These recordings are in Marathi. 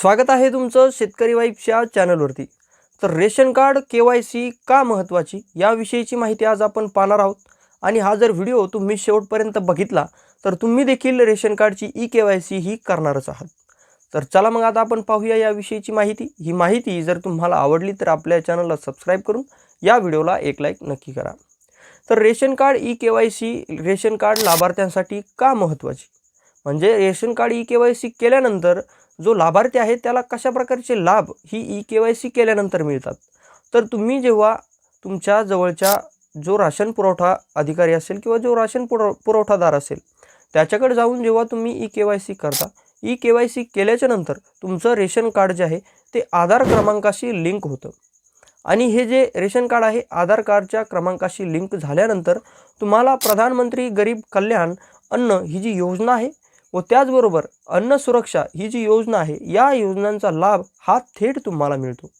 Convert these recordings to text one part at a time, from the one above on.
स्वागत आहे तुमचं शेतकरी वाईफच्या चॅनलवरती. तर ration card K Y C का महत्त्वाची याविषयीची माहिती आज आपण पाहणार आहोत. आणि हा जर व्हिडिओ तुम्ही शेवटपर्यंत बघितला तर तुम्ही देखील रेशन कार्डची ई के वाय सी ही करणारच आहात. तर चला मग आता आपण पाहूया याविषयीची माहिती. ही माहिती जर तुम्हाला आवडली तर आपल्या चॅनलला सबस्क्राईब करून या व्हिडिओला एक लाईक नक्की करा. तर ration card E K Y C ration card लाभार्थ्यांसाठी का महत्त्वाची? म्हणजे ration card E K Y C केल्यानंतर जो लाभार्थी आहे त्याला कशा प्रकारचे लाभ ही ई के वाय सी केल्यानंतर मिळतात? तर तुम्ही जेव्हा तुमच्या जवळच्या जो राशन पुरवठा अधिकारी असेल किंवा जो राशन पुरव पुरवठादार असेल त्याच्याकडे जाऊन जेव्हा तुम्ही ई के वाय सी करता ई के वाय सी केल्याच्यानंतर तुमचं रेशन कार्ड जे आहे ते आधार क्रमांकाशी लिंक होतं. आणि हे जे रेशन कार्ड आहे आधार कार्डच्या क्रमांकाशी लिंक झाल्यानंतर तुम्हाला प्रधानमंत्री गरीब कल्याण अन्न ही जी योजना आहे व त्याचबरोबर अन्न सुरक्षा ही जी योजना आहे या योजनांचा लाभ हा थेट तुम्हाला मिळतो.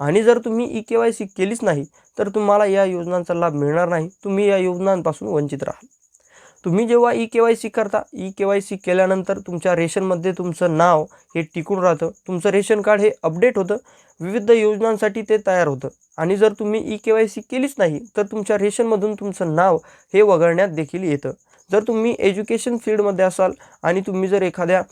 आणि जर तुम्ही ई के वाय सी केलीच नाही तर तुम्हाला या योजनांचा लाभ मिळणार नाही. तुम्ही या योजनांपासून वंचित राहाल. तुम्ही जेव्हा ई के वाय सी करता ई के वाय सी केल्यानंतर तुमच्या रेशनमध्ये तुमचं नाव हे टिकून राहतं. तुमचं रेशन कार्ड हे अपडेट होतं. विविध योजनांसाठी ते तयार होतं. आणि जर तुम्ही ई के वाय सी केलीच नाही तर तुमच्या रेशनमधून तुमचं नाव हे वगळण्यात देखील येतं. जर तुम्ही एज्युकेशन फील्डमध्ये असाल आणि तुम्ही जर एखाद्या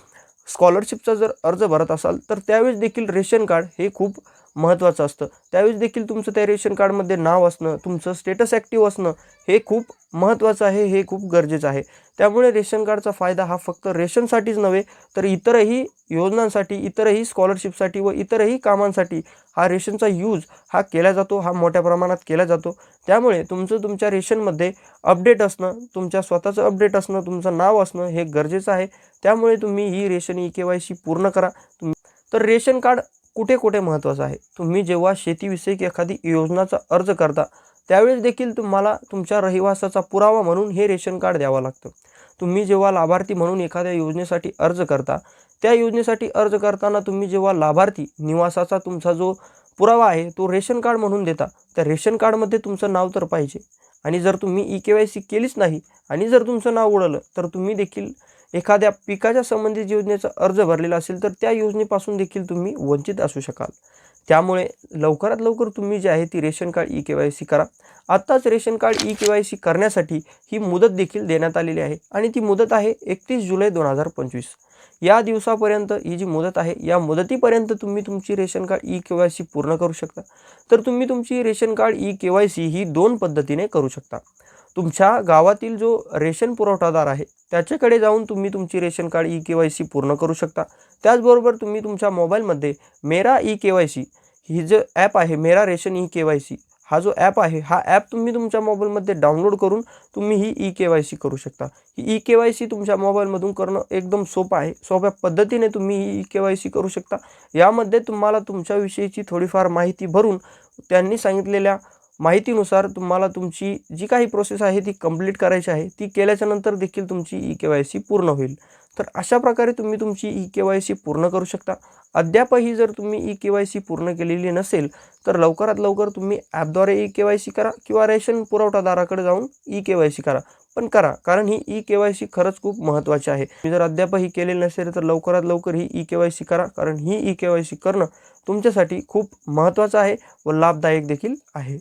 स्कॉलरशिपचा जर अर्ज भरत असाल तर त्यावेळेस देखील रेशन कार्ड हे खूप महत्त्वाचं असतं. त्यावेळेस देखील तुमचं त्या रेशन कार्डमध्ये नाव असणं तुमचं स्टेटस ॲक्टिव्ह असणं हे खूप महत्त्वाचं आहे हे खूप गरजेचं आहे. त्यामुळे रेशन कार्डचा फायदा हा फक्त रेशनसाठीच नव्हे तर इतरही योजनांसाठी इतरही स्कॉलरशिपसाठी व इतरही कामांसाठी हा रेशनचा यूज हा केला जातो हा मोठ्या प्रमाणात केला जातो. त्यामुळे तुमचं तुमच्या रेशनमध्ये अपडेट असणं तुमच्या स्वतःचं अपडेट असणं तुमचं नाव असणं हे गरजेचं आहे. त्यामुळे तुम्ही ही ration E K Y C पूर्ण करा. तुम्ही तर रेशन कार्ड कुठे कुठे महत्त्वाचं आहे? तुम्ही जेव्हा शेतीविषयक एखादी योजनाचा अर्ज करता त्यावेळेस देखील तुम्हाला तुमच्या रहिवासाचा पुरावा म्हणून हे रेशन कार्ड द्यावं लागतं. तुम्ही जेव्हा लाभार्थी म्हणून एखाद्या योजनेसाठी अर्ज करता त्या योजनेसाठी अर्ज करताना तुम्ही जेव्हा लाभार्थी निवासाचा तुमचा जो पुरावा आहे तो रेशन कार्ड म्हणून देता त्या रेशन कार्डमध्ये तुमचं नाव तर पाहिजे. आणि जर तुम्ही ई के वाय सी केलीच नाही आणि जर तुमचं नाव उडालं तर तुम्ही देखील एखाद्या पिकाच्या संबंधित योजनेचा अर्ज भरलेला असेल तर त्या योजनेपासून देखील तुम्ही वंचित असू शकाल. त्यामुळे लवकरात लवकर तुम्ही जे आहे ती ration card E K Y C करा. आत्ताच ration card E K Y C करण्यासाठी ही मुदत देखील देण्यात आलेली आहे आणि ती मुदत आहे एकतीस जुलै दोन हजार पंचवीस. या दिवसापर्यंत ही जी मुदत आहे या मुदतीपर्यंत तुम्ही तुमची ration card E K Y C पूर्ण करू शकता. तर तुम्ही तुमची ration card E K Y C ही दोन पद्धतीने करू शकता. तुमच्या गावातील जो रेशन पुरवठादार आहे त्याच्याकडे जाऊन तुम्ही तुमची ration card E K Y C पूर्ण करू शकता. त्याचबरोबर तुम्ही तुमच्या मोबाईलमध्ये मेरा ई के वाय सी ही जो ॲप आहे मेरा ration E K Y C हा जो ॲप आहे हा ॲप तुम्ही तुमच्या मोबाईलमध्ये डाउनलोड करून तुम्ही ही ई के वाय सी करू शकता. ही ई के वाय सी तुमच्या मोबाईलमधून करणं एकदम सोपं आहे. सोप्या पद्धतीने तुम्ही ही ई के वाय सी करू शकता. यामध्ये तुम्हाला तुमच्याविषयीची थोडीफार माहिती भरून त्यांनी सांगितलेल्या माहितीनुसार तुम्हाला तुमची जी काही प्रोसेस आहे ती कंप्लीट करायची आहे ती केल्याच्यानंतर देखील तुमची ई के वाय सी पूर्ण होईल. तर अशा प्रकारे तुम्ही तुमची ई के वाय सी पूर्ण करू शकता. अद्यापही जर तुम्ही ई के वाय सी पूर्ण केलेली नसेल तर लवकरात लवकर तुम्ही ॲपद्वारे ई के वाय सी करा किंवा रेशन पुरवठादाराकडे जाऊन ई के वाय सी करा. पण करा कारण ही ई के वाय सी खरंच खूप महत्त्वाची आहे. तुम्ही जर अद्यापही केलेली नसेल तर लवकरात लवकर ही ई के वाय सी करा कारण ही ई के वाय सी करणं तुमच्यासाठी खूप महत्त्वाचं आहे व लाभदायक देखील आहे.